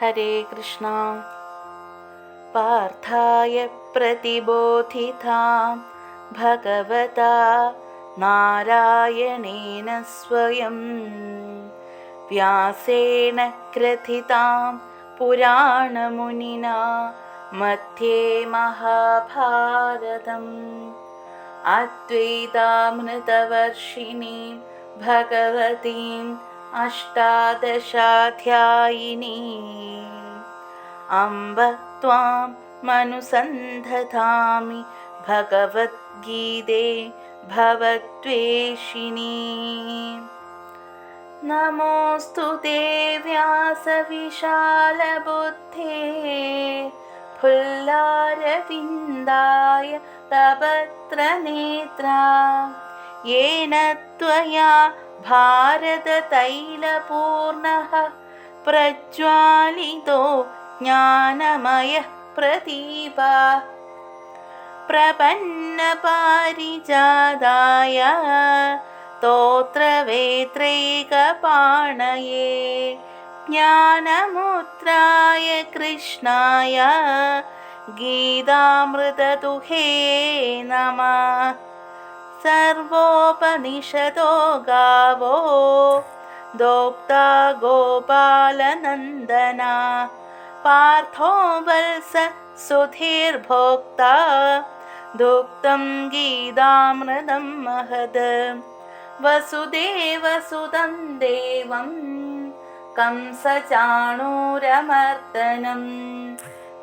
हरे कृष्णा। पार्थाय प्रतिबोधितां भगवता नारायणेन स्वयं। व्यासेन क्रथितां पुराणमुनिना मध्ये महाभारतम्। अद्वैतामृतवर्षिणीं भगवतीं अष्टादशाध्यायिनीम् अम्ब त्वां मनुसन्धतामि भगवद्गीते भवद्वेषिणी। नमोऽस्तु ते व्यासविशालबुद्धे। फुल्लारविन्दाय तपत्रनेत्रा। येन त्वया भारततैलपूर्णः प्रज्वालितो ज्ञानमयः प्रदीपा। प्रपन्नपारिजाताय स्तोत्रवेत्रैकपाणये ज्ञानमुद्राय कृष्णाय गीतामृतदुहे नमः सर्वोपनिषदो गावो। दोक्ता गोपालनन्दना। पार्थो वल्स सुधीर्भोक्ता। दुग्धं गीतामृतं महद। वसुदेवसुतं देवं। कंसचाणूरमर्दनं।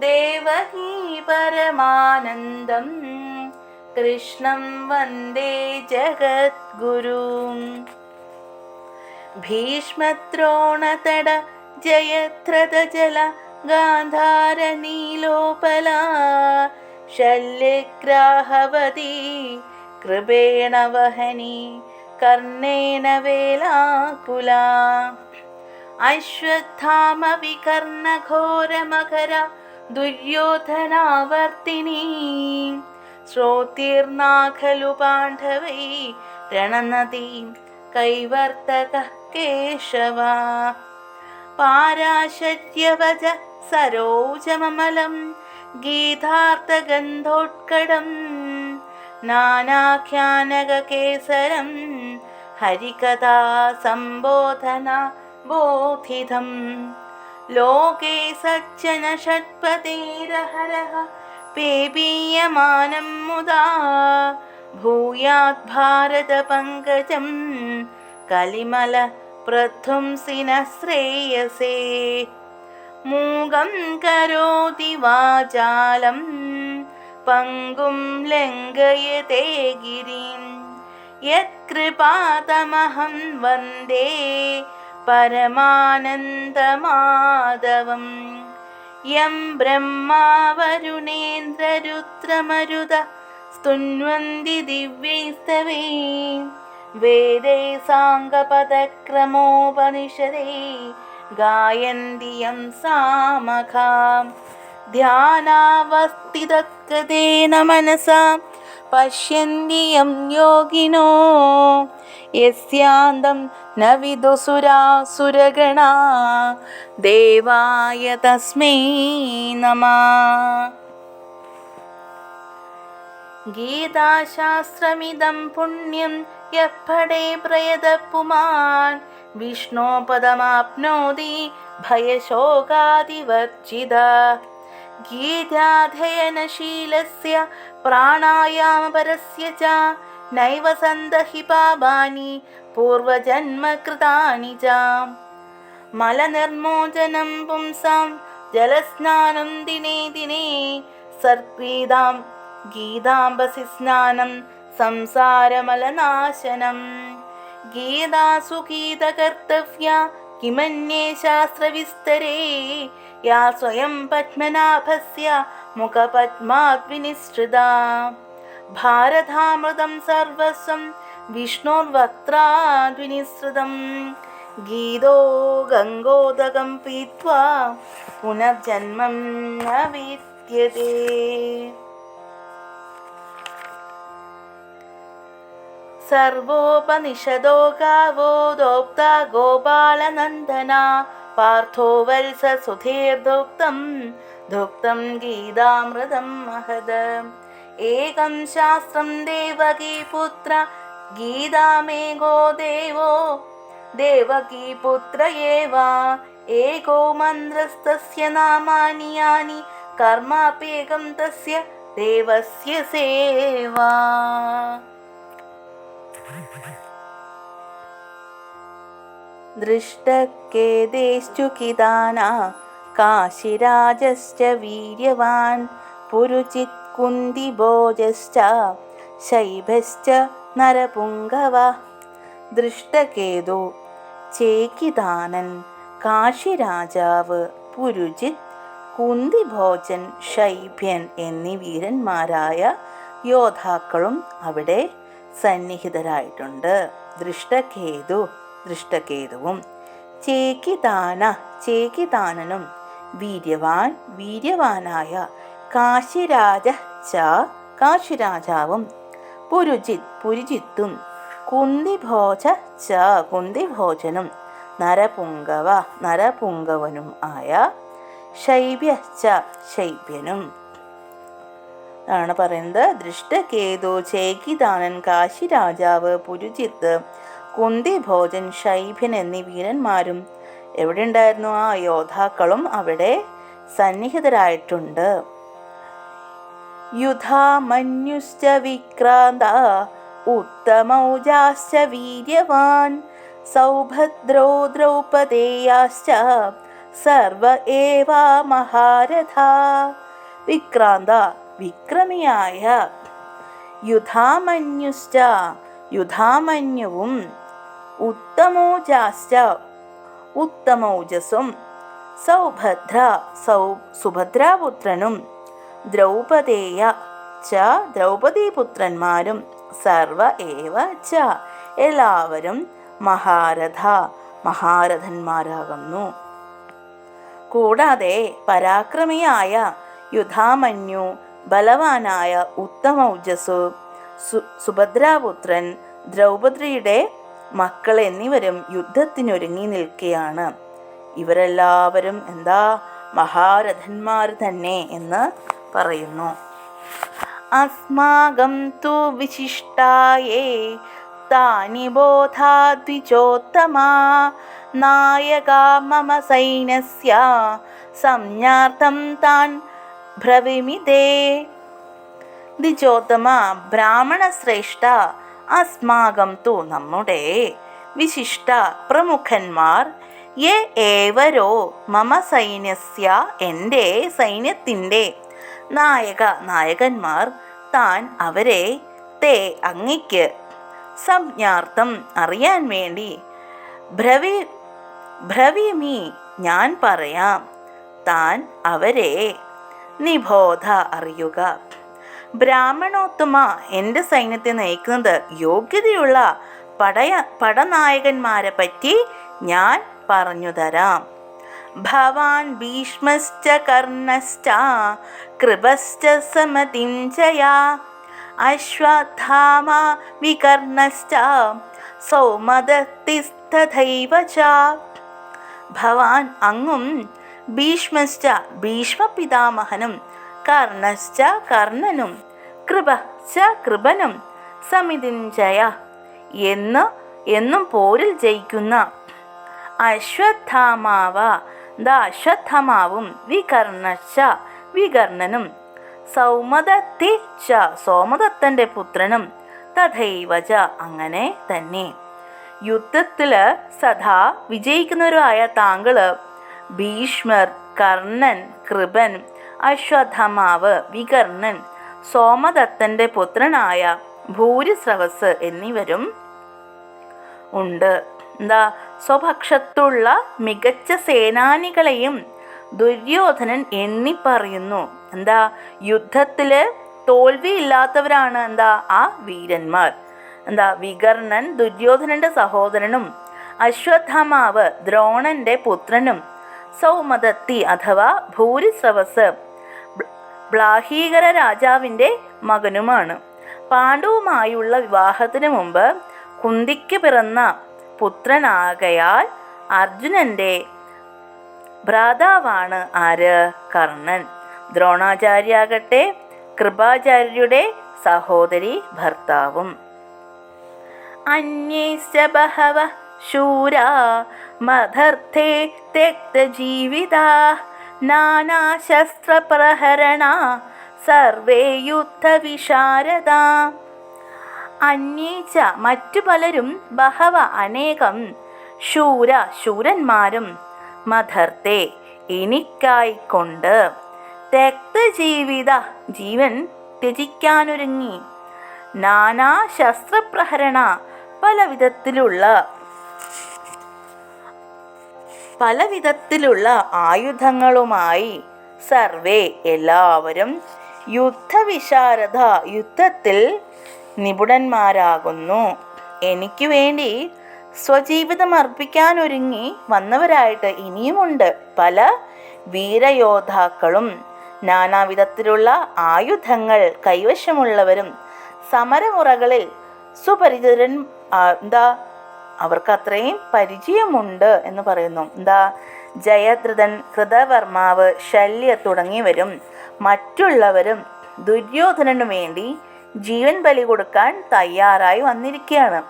देवकी परमानन्दं कृष्णं वन्दे जगद्गुरुम् भीष्मद्रोणतड जयत्रदजल गान्धारनीलोपला शल्यग्राहवती कृपेण वहनी कर्णेन वेलाकुला अश्वत्थामविकर्णघोरमकरा दुर्योधनावर्तिनी ശ്രോതീർണാ ഖലു പാണ്ഡവൈ രണനദീം കൈവർത്തക കേശവ. പാരാശര്യവജ സരോജമമലം ഗീതാർത്ഥഗന്ധോത്കടം നാനാഖ്യാനകേസരം ഹരികഥാ സംബോധന ബോധിതം. ലോകേ സജ്ജന ഷട്പതേരഹരഃ പേപീയമാനം മുതാ. ഭൂയാത് ഭാരതപങ്കജം കലിമല പ്രധ്വംസിന ശ്രേയസേ. മൂകം കരോതി വാചാലം പങ്കും ലംഘയത്തെ ഗിരിം യത്കൃപാതമഹം വന്ദേ പരമാനന്ദമാധവം. യം ബ്രഹ്മാവരുണേന്ദ്രരുദ്രമരുത സ്തുന്വന്തി ദിവ്യൈസ്തവേ. വേദൈ സാംഗപദക്രമോപനിഷദൈ. ഗായന്തി യം സാമഖാം. ധ്യാനാവസ്ഥിതകൃതേന മനസാം. പശ്യന്തി യം യോഗിനോ? യസ്യാന്തം ന വിദുസുരാസുരഗണ ദേവായ തസ്മൈ നമ. ഗീതാശാസ്ത്രമിതം പുണ്യം യപ്പടേ പ്രയത പുമാൻ വിഷ്ണോപദമാപ്നോതി ഭയശോകാതിവർജിത. ഗീതാധ്യയനശീലസ്യ പ്രാണായാമപരസ്യ ച. നൈവ സന്തഹി പാപാനി പൂർവജന്മകൃതാനി ച. മലനിർമോചനം പുംസാം ജലസ്നാനം ദിനേ. ദിനേ സർക്രീതാം ഗീതാംബസി സ്നാനം സംസാരമലനാശനം. ഗീതാസു ഗീതകർത്തവ്യ കിമന്യേ ശാസ്ത്രവിസ്തരേ യാ സ്വയം പത്മനാഭസ്യ മുഖപത്മാത് വിനിസൃത ഭാരതാമൃതം സർവസ്വം വിഷ്ണോർവക്ത്രാദ്വിനിസൃതം ഗീതോ ഗംഗോദകം പീത്വാ പുനർജന്മം വിദ്യതേ सर्वोपनिषदो गावोदोक्ता गोपालनन्दना पार्थो वल्स सुधेर्दोक्तं भोक्तं गीतामृदम् महदम् एकं शास्त्रं देवकीपुत्र गीतामे गो देवो देवकीपुत्र एव। एको मन्द्रस्तस्य नामानि यानि कर्माप्य तस्य देवस्य सेवा। ദൃഷ്ടക്കേദേശ്ചു കിതാന കാശിരാജശ്ച വീര്യവാൻ പുരുചിത് കുന്തിഭോജശ്ച ശൈഭശ്ച നരപുങ്കവ. ദൃഷ്ടകേതു ചേക്കിദാനൻ കാശിരാജാവ് പുരുജിത് കുന്തിഭോജൻ ശൈഭ്യൻ എന്നീ വീരന്മാരായ യോദ്ധാക്കളും അവിടെ സന്നിഹിതരായിട്ടുണ്ട്. ദൃഷ്ടകേതു ദൃഷ്ടകേതുവും. ചേകിതാന ചേകിതാനനും വീര്യവാൻ വീര്യവാനായ കാശിരാജ ച കാശിരാജാവും. പുരുജിത് പുരുജിത്തും കുന്തിഭോജ ച കുന്തിഭോജനും. നരപുങ്കവ നരപുങ്കവനും ആയ ശൈബ്യ ച ശൈബ്യനും ആണ് പറയുന്നത്. ദൃഷ്ടകേതു ചേകിദാനൻ കാശിരാജാവ് പുരുജിത്ത്. കുന്തിഭോജൻ ശൈഭ്യൻ എന്നീ വീരന്മാരും എവിടെ ഉണ്ടായിരുന്നു ആ യോദ്ധാക്കളും അവിടെ സന്നിഹിതരായിട്ടുണ്ട്. യുധാമന്യുശ്ച വിക്രാന്ത ഉത്തമൗജാശ്ച വീര്യവാൻ സൗഭദ്രോ ദ്രൗപദേയാശ്ച സർവ ഏവാ മഹാരഥ. വിക്രാന്ത വിക്രമിയായ യുധാമന്യുശ്ച യുധാമന്യുവും ഉത്തമോജാശ്ച ഉത്തമോജസും സൗഭദ്ര സൗ സുഭദ്രാപുത്രനും ദ്രൗപദേയ ച ദ്രൗപദീപുത്രന്മാരും സർവ ഏവ ച എല്ലാവരും മഹാരഥ മഹാരഥന്മാരാകുന്നു. കൂടാതെ പരാക്രമിയായ യുധാമന്യു ബലവാനായ ഉത്തമ സു സുഭദ്രാപുത്രൻ ദ്രൗപദിയുടെ മക്കൾ എന്നിവരും യുദ്ധത്തിനൊരുങ്ങി നിൽക്കുകയാണ്. ഇവരെല്ലാവരും എന്താ മഹാരഥന്മാർ തന്നെ എന്ന് പറയുന്നു. അസ്മാകം തു വിശിഷ്ടായേ താനി ബോധാദ്വിചോത്തമാ നായകാ മമ സൈന്യസ്യ സംജ്ഞാർത്ഥം താൻ ഭ്രവിമിതേ ദ്വിജോത്തമ ബ്രാഹ്മണശ്രേഷ്ഠ അസ്മാകം തു നമ്മുടെ വിശിഷ്ട പ്രമുഖന്മാർ യേ ഏവരോ മമ സൈന്യസ്യ എന്റെ സൈന്യത്തിന്റെ നായക നായകന്മാർ താൻ അവരെ തേ അങ്ങിക്ക് സംജ്ഞാർത്ഥം അറിയാൻ വേണ്ടി ഭ്രവി ഭ്രവിമി ഞാൻ പറയാം. താൻ അവരെ നിബോധ അറിയുക. ബ്രാഹ്മണോത്തമ എന്റെ സൈന്യത്തെ നയിക്കുന്നത് യോഗ്യതയുള്ള പടയ പടനായകന്മാരെ പറ്റി ഞാൻ പറഞ്ഞു തരാം. ഭവാൻ ഭീഷ്മശ്ച കർണശ്ച കൃപശ്ച സമതിം അശ്വത്ഥാമ വികർണശ്ച സൗമദത്തിസ്തഥൈവ ഭവാൻ അങ്ങും ഭീഷ്മശ്ച ഭീഷ്മപിതാമഹനും കർണശ്ച കർണനും കൃപ ച കൃപനും സമിതിഞ്ചയ എന്ന് എന്നും പോരിൽ ജയിക്കുന്ന അശ്വത്ഥാമാവ ദാശ്വത്ഥമാവും വികർണശ്ച വികർണനും സൗമദത്തി ച സോമദത്തന്റെ പുത്രനും തഥൈവച അങ്ങനെ തന്നെ. യുദ്ധത്തിൽ സദാ വിജയിക്കുന്നവരായ താങ്കൾ ഭീഷ്മർ കർണൻ കൃപൻ അശ്വത്ഥമാവ് വികർണൻ സോമദത്തന്റെ പുത്രനായ ഭൂരിസ്രവസ് എന്നിവരും ഉണ്ട്. എന്താ? സ്വപക്ഷത്തുള്ള മികച്ച സേനാനികളെയും ദുര്യോധനൻ എണ്ണി പറയുന്നു എന്താ? യുദ്ധത്തിൽ തോൽവിയില്ലാത്തവരാണ് എന്താ? ആ വീരന്മാർ. എന്താ? വികർണൻ ദുര്യോധനന്റെ സഹോദരനും അശ്വത്ഥമാവ് ദ്രോണന്റെ പുത്രനും സൗമദത്തി അഥവാ ഭൂരിസവസ്. ബ്ലാഹീകര രാജാവിന്റെ മകനുമാണ്. പാണ്ഡവുമായുള്ള വിവാഹത്തിന് മുമ്പ് കുന്തിക്ക് പിറന്ന പുത്രനാകയാൽ അർജുനന്റെ ഭ്രാതാവാണ് ആര്? കർണൻ. ദ്രോണാചാര്യാകട്ടെ കൃപാചാര്യരുടെ സഹോദരി ഭർത്താവും. അന്യേശ്ച ബഹവ ശൂരാ മദർത്ഥേ തെക്തജീവിതാ നാനാശസ്ത്രപ്രഹരണ സർവേ യുദ്ധവിശാരദ അന്യേച്ച മറ്റു പലരും ബഹവ അനേകം ശൂര ശൂരന്മാരും മധർത്തെ എനിക്കായിക്കൊണ്ട്. തെക്തജീവിത ജീവൻ ത്യജിക്കാനൊരുങ്ങി. നാനാ ശസ്ത്രപ്രഹരണ പല വിധത്തിലുള്ള പല വിധത്തിലുള്ള ആയുധങ്ങളുമായി സർവേ എല്ലാവരും യുദ്ധവിശാരദ യുദ്ധത്തിൽ നിപുണന്മാരാകുന്നു. എനിക്ക് വേണ്ടി സ്വജീവിതം അർപ്പിക്കാനൊരുങ്ങി വന്നവരായിട്ട് ഇനിയുമുണ്ട് പല വീരയോദ്ധാക്കളും. നാനാവിധത്തിലുള്ള ആയുധങ്ങൾ കൈവശമുള്ളവരും സമരമുറകളിൽ സുപരിചിതൻ എന്താ അവർക്ക് അത്രയും പരിചയമുണ്ട് എന്ന് പറയുന്നു. എന്താ? ജയദ്രഥൻ കൃതവർമാവ് ശല്യ തുടങ്ങിയവരും മറ്റുള്ളവരും ദുര്യോധനന് വേണ്ടി ജീവൻ ബലി കൊടുക്കാൻ തയ്യാറായി വന്നിരിക്കുകയാണ്.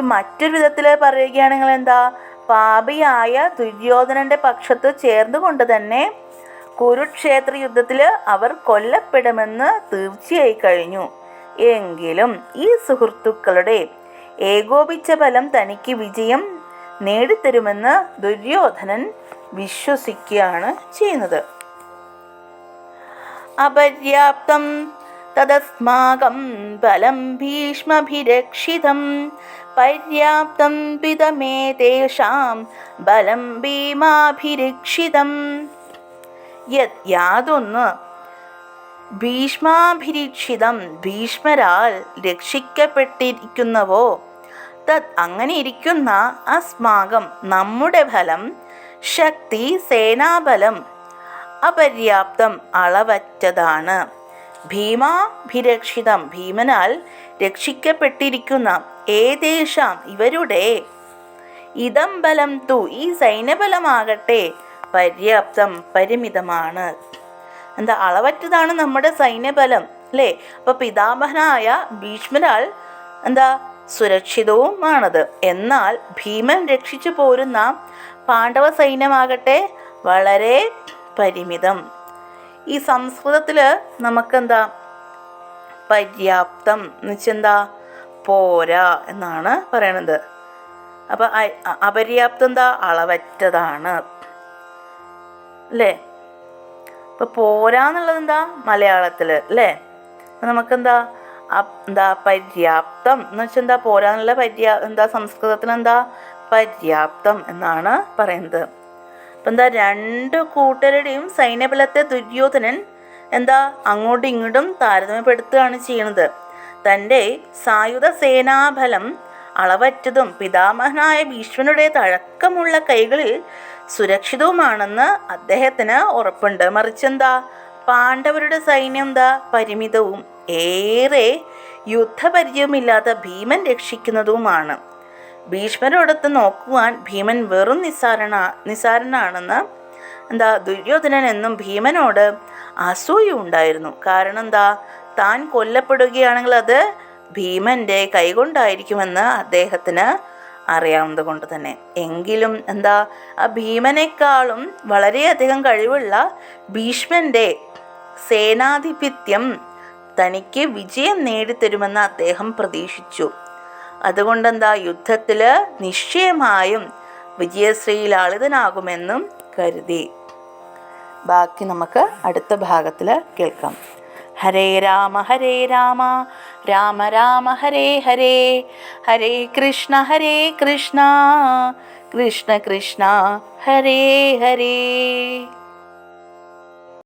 മറ്റൊരു വിധത്തിൽ പറയുകയാണെങ്കിൽ എന്താ? പാപിയായ ദുര്യോധനന്റെ പക്ഷത്ത് ചേർന്നുകൊണ്ട് തന്നെ കുരുക്ഷേത്ര യുദ്ധത്തിൽ അവർ കൊല്ലപ്പെടുമെന്ന് തീർച്ചയായി കഴിഞ്ഞു. എങ്കിലും ഈ സുഹൃത്തുക്കളുടെ ഏകോപിച്ച ഫലം തനിക്ക് വിജയം നേടിത്തരുമെന്ന് ദുര്യോധനൻ വിശ്വസിക്കുകയാണ് ചെയ്യുന്നത്. അപര്യാപ്തം തദസ്മാകം ബലം ഭീഷ്മഭിരക്ഷിതം. പര്യാപ്തം പിതമേ തേഷാം ബലം ഭീമാഭിരക്ഷിതം. യത് യാതൊന്ന് ഭീഷ്മാഭിരീക്ഷിതം ഭീഷ്മരാൽ രക്ഷിക്കപ്പെട്ടിരിക്കുന്നവോ തത് അങ്ങനെ ഇരിക്കുന്ന അസ്മാകം നമ്മുടെ ഫലം ശക്തി സേനാബലം അപര്യാപ്തം അളവറ്റതാണ്. ഭീമാഭിരക്ഷിതം ഭീമനാൽ രക്ഷിക്കപ്പെട്ടിരിക്കുന്ന ഏതേശാം ഇവരുടെ? ഇതം ബലം തു ഈ സൈന്യബലമാകട്ടെ പര്യാപ്തം പരിമിതമാണ്. എന്താ അളവറ്റതാണ് നമ്മുടെ സൈന്യബലം അല്ലേ? അപ്പൊ പിതാമഹനായ ഭീഷ്മരാൾ എന്താ സുരക്ഷിതവുമാണത്. എന്നാൽ ഭീമൻ രക്ഷിച്ചു പോരുന്ന പാണ്ഡവ സൈന്യമാകട്ടെ വളരെ പരിമിതം. ഈ സംസ്കൃതത്തിൽ നമുക്കെന്താ? പര്യാപ്തം. എന്ന് വെച്ചെന്താ പോരാ എന്നാണ് പറയണത്. അപ്പൊ അപര്യാപ്തം എന്താ? അളവറ്റതാണ്. അല്ലേ? ഇപ്പൊ പോരാന്നുള്ളത് എന്താ? മലയാളത്തിൽ അല്ലേ? നമുക്കെന്താ? എന്താ പര്യാപ്തം? എന്ന് വെച്ചാൽ എന്താ പോരാന്നുള്ള പര്യാ എന്താ സംസ്കൃതത്തിൽ എന്താ പര്യാപ്തം എന്നാണ് പറയുന്നത്. അപ്പം എന്താ രണ്ട് കൂട്ടരുടെയും സൈന്യബലത്തെ ദുര്യോധനൻ എന്താ അങ്ങോട്ടും ഇങ്ങോട്ടും താരതമ്യപ്പെടുത്തുകയാണ് ചെയ്യുന്നത്. തന്റെ സായുധ സേനാബലം അളവറ്റതും പിതാമഹനായ ഭീഷ്മനുടെ തഴക്കമുള്ള കൈകളിൽ സുരക്ഷിതവുമാണെന്ന് അദ്ദേഹത്തിന് ഉറപ്പുണ്ട്. മറിച്ചെന്താ പാണ്ഡവരുടെ സൈന്യം എന്താ പരിമിതവും ഏറെ യുദ്ധപരിചയമില്ലാത്ത ഭീമൻ രക്ഷിക്കുന്നതുമാണ്. ഭീഷ്മരോടൊത്ത് നോക്കുവാൻ ഭീമൻ വെറും നിസ്സാരണ നിസ്സാരനാണെന്ന് എന്താ ദുര്യോധനൻ എന്നും ഭീമനോട് അസൂയ ഉണ്ടായിരുന്നു. കാരണം എന്താ താൻ കൊല്ലപ്പെടുകയാണെങ്കിൽ അത് ഭീമന്റെ കൈകൊണ്ടായിരിക്കുമെന്ന് അദ്ദേഹത്തിന് അറിയാവുന്നത് കൊണ്ട് തന്നെ. എങ്കിലും എന്താ ആ ഭീമനേക്കാളും വളരെയധികം കഴിവുള്ള ഭീഷ്മന്റെ സേനാധിപത്യം തനിക്ക് വിജയം നേടിത്തരുമെന്ന് അദ്ദേഹം പ്രതീക്ഷിച്ചു. അതുകൊണ്ടെന്താ യുദ്ധത്തിൽ നിശ്ചയമായും വിജയശ്രീലാളിതനാകുമെന്നും കരുതി. ബാക്കി നമുക്ക് അടുത്ത ഭാഗത്തിൽ കേൾക്കാം. ഹരേ രാമ ഹരേ രാമ രാമ രാമ ഹരേ ഹരേ ഹരേ കൃഷ്ണ ഹരേ കൃഷ്ണ കൃഷ്ണ കൃഷ്ണ ഹരേ ഹരേ.